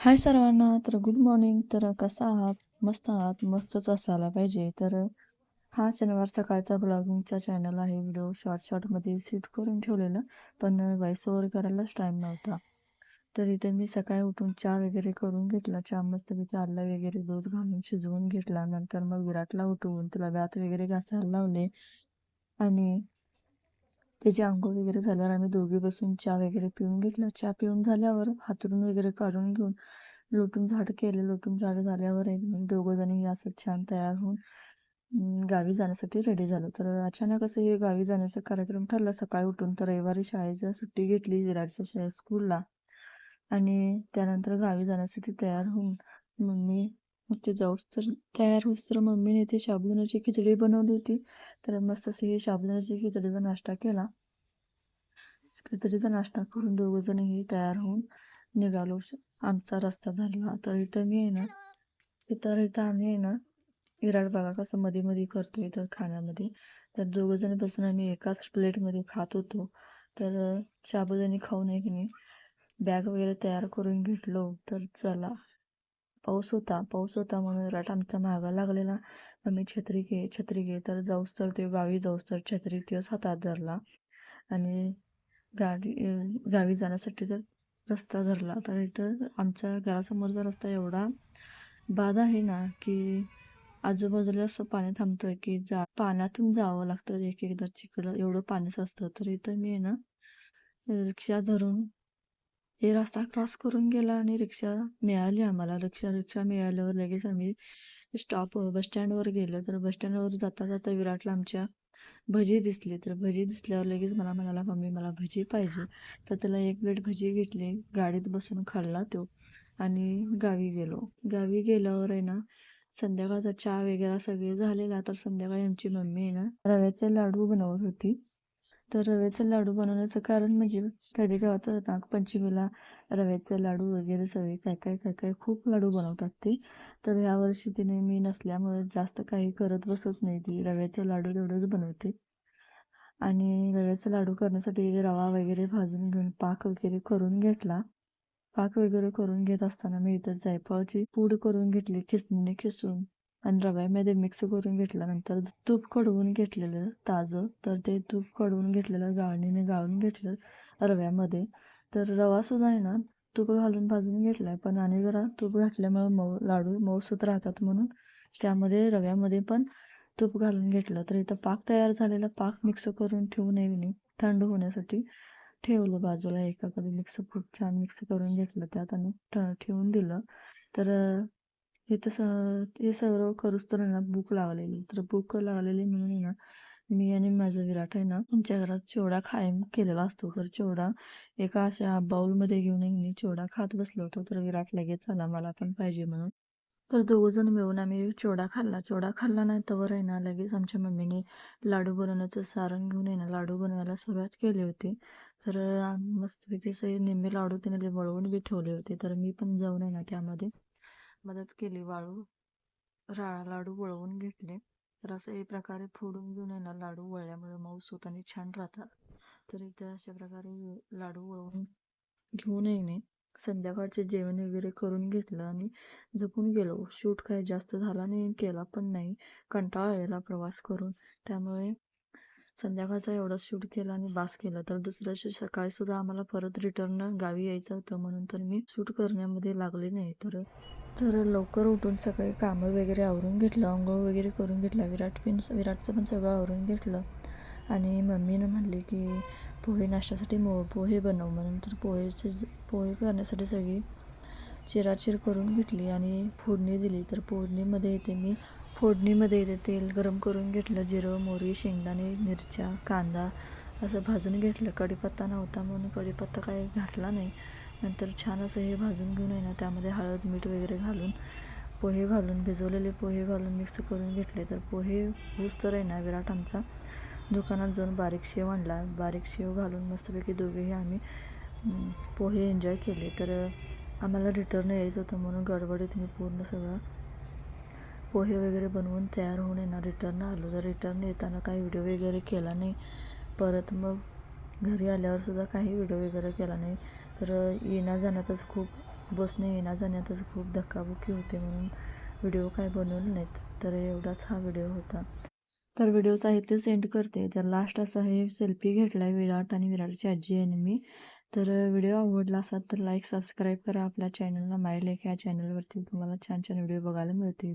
हाय सर्वांना. तर good morning. तर कसा आहात? मस्त आहात? मस्तच असायला पाहिजे. तर हा शनिवार सकाळचा ब्लॉगिंगचा चॅनल आहे. व्हिडिओ शॉर्ट शॉर्टमध्ये शूट करून ठेवलेलं, पण व्हॉईस ओव्हर करायलाच टाईम नव्हता. तर इथे मी सकाळी उठून चहा वगैरे करून घेतला. चहा मस्तपैकी आलं वगैरे दूध घालून शिजवून घेतला. नंतर मग विराटला उठवून त्याला दात वगैरे घासायला लावले आणि त्याची आंघोळ वगैरे झाल्यावर आम्ही दोघी बसून चहा वगैरे पिऊन घेतला. चहा पिऊन झाल्यावर हातरून वगैरे काढून घेऊन लोटून झाड केले. लोटून झाड झाल्यावर दोघं जणी असं छान तयार होऊन गावी जाण्यासाठी रेडी झालो. तर अचानक असं हे गावी जाण्याचा कार्यक्रम ठरला सकाळी उठून. तर रविवारी शाळेची सुट्टी घेतली विराटच्या शाळेत स्कूलला आणि त्यानंतर गावी जाण्यासाठी तयार होऊन मम्मी मग ते जाऊस तर तयार होऊस तर मम्मीने इथे साबुदाण्याची खिचडी बनवली होती. तर मस्त असे हे साबुदाण्याची खिचडीचा नाश्ता केला. खिचडीचा नाश्ता करून दोघंजणही तयार होऊन निघालो. आमचा रस्ता धरला. तर इथं मी आहे ना इतर इथं आम्ही आहे ना विराट बघा कसं मध्ये मध्ये करतो इथं खाण्यामध्ये. तर दोघं बसून आम्ही एकाच प्लेटमध्ये खात होतो. तर अं, साबुदाणे खाऊन आहे की नाही बॅग वगैरे तयार करून घेतलो. तर चला पाऊस होता. पाऊस होता म्हणून विराट आमचा मागा लागलेला. आम्ही छत्री घे छत्री घे तर जाऊस तर ते गावी जाऊस तर छत्री दिवस हातात धरला. आणि गाडी गावी जाण्यासाठी तर रस्ता धरला. तर इथं आमच्या घरासमोरचा रस्ता एवढा बाद आहे ना की आजूबाजूला असं पाणी थांबतं की जा पाण्यातून जावं लागतं एक एकदा चिकडं एवढं पाणीच असतं. तर इथं मी आहे ना रिक्षा धरून हे रस्ता क्रॉस करून गेला आणि रिक्षा मिळाली आम्हाला. रिक्षा रिक्षा मिळाल्यावर लगेच आम्ही स्टॉप बसस्टँडवर गेलो. तर बसस्टँडवर जाता जाता विराटला आमच्या भजी दिसली. तर भजी दिसल्यावर लगेच मला म्हणाला मम्मी मला भजी पाहिजे. तर त्याला एक प्लेट भजी घेतली. गाडीत बसून खाल्ला तो आणि गावी गेलो. गावी गेल्यावर आहे ना संध्याकाळचा चहा वगैरे सगळे झालेला. तर संध्याकाळी आमची मम्मी आहे ना रव्याचे लाडू बनवत होती. तर रव्याचे लाडू बनवण्याचं कारण म्हणजे कधी काय होतं नागपंचमीला रव्याचे लाडू वगैरे सगळे काय काय काय काय खूप लाडू बनवतात ते. तर यावर्षी तिने मी नसल्यामुळे जास्त काही करत बसत नाही ती. रव्याचे लाडू तेवढंच बनवते. आणि रव्याचा लाडू करण्यासाठी रवा वगैरे भाजून घेऊन पाक वगैरे करून घेतला. पाक वगैरे करून घेत असताना मी इथं जायफळची पूड करून घेतली खिसणीने खिसून. आणि रव्यामध्ये मिक्स करून घेतल्यानंतर तूप कडवून घेतलेलं ताजं तर ते तूप कडवून घेतलेलं गाळणीने गाळून घेतलं रव्यामध्ये. तर रवासुद्धा आहे ना तूप घालून भाजून घेतला आहे पण आणि जरा तूप घातल्यामुळे मऊ लाडू मऊसूत राहतात म्हणून. त्यामध्ये रव्यामध्ये पण तूप घालून घेतलं तर इथं पाक तयार झालेला पाक मिक्स करून ठेवू नये मी थंड होण्यासाठी. ठेवलं बाजूला एकाकडे मिक्स खूप छान मिक्स करून घेतलं त्यात आणि ठ- ठेवून दिलं. तर हे हे तसं हे सर्व करूच तर ना भूक लागलेली तर भूक लागलेली म्हणून आहे ना मी आणि माझं विराट आहे ना आमच्या घरात चिवडा खायम केलेला असतो. तर चिवडा एका अशा बाउलमध्ये घेऊन मी चिवडा खात बसलो होतो. तर विराट लगेच आला मला पण पाहिजे म्हणून. तर दोघंजण मिळून आम्ही चिवडा खाल्ला. चिवडा खाल्ला नाही तर आहे ना लगेच आमच्या मम्मीने लाडू बनवण्याचं सारण घेऊन आहे ना लाडू बनवायला सुरुवात केली होती. तर मस्तपैकी असे निम्मे लाडू तिने ते वळवून बी ठेवले होते. तर मी पण जाऊन आहे ना त्यामध्ये मदत केली वाळू रा लाडू वळवून घेतले. तर असं एक प्रकारे फोडून घेऊन आहे ना लाडू वळल्यामुळे मऊस होत आणि छान राहतात. तर इथे अशा प्रकारे लाडू वळवून घेऊन येणे संध्याकाळचे जेवण वगैरे करून घेतलं आणि झोपून गेलो. शूट काही जास्त झाला नाही केला पण नाही. कंटाळा यायला प्रवास करून. त्यामुळे संध्याकाळचा एवढा शूट केला आणि बास केला. तर दुसऱ्या दिवशी सकाळी सुद्धा आम्हाला परत रिटर्न गावी यायचं होतं म्हणून तर मी शूट करण्यामध्ये लागले नाही. तर तर लवकर उठून सकाळी कामं वगैरे आवरून घेतलं आंघोळ वगैरे करून घेतला विराट पण विराटचं पण सगळं आवरून घेतलं. आणि मम्मीनं म्हणली की पोहे नाश्त्यासाठी मो पोहे बनव म्हणून. तर पोहेचे पोहे करण्यासाठी सगळी चिराचिर करून घेतली आणि फोडणी दिली. तर फोडणीमध्ये येते मी. फोडणीमध्ये येते तेल गरम करून घेतलं जिरं मोहरी शेंगदाणे मिरच्या कांदा असं भाजून घेतलं. कढीपत्ता नव्हता म्हणून कढीपत्ता काही घातला नाही. नंतर छान असं हे भाजून घेऊन आहे ना त्यामध्ये हळद मीठ वगैरे घालून पोहे घालून भिजवलेले पोहे घालून मिक्स करून घेतले. तर पोहे ऊस तर आहे ना विराट आमचा. दुकानात जाऊन बारीक शेव आणला. बारीक शेव घालून मस्तपैकी दोघेही आम्ही पोहे एन्जॉय केले. तर आम्हाला रिटर्न यायचं होतं म्हणून गडबडीत मी पूर्ण सगळं पोहे वगैरे बनवून तयार होऊन येणार ना रिटर्न आलो. तर रिटर्न येताना काही व्हिडिओ वगैरे केला नाही. परत मग घरी आल्यावर सुद्धा काही व्हिडिओ वगैरे केला नाही. तर येण्या जाण्यातच खूप बसने येण्या जाण्यातच खूप धक्काबुक्की होते म्हणून व्हिडिओ काय बनवले नाहीत तर एवढाच हा व्हिडिओ होता. तर व्हिडिओचा इथे सेंड करते. तर लास्ट असा हे सेल्फी घेतला आहे विराट आणि विराटची आजी आणि मी. तर व्हिडिओ आवडला असाल तर लाईक सबस्क्राईब करा. आपल्या चॅनलला माय लेख या चॅनलवरती तुम्हाला छान छान व्हिडिओ बघायला मिळतील.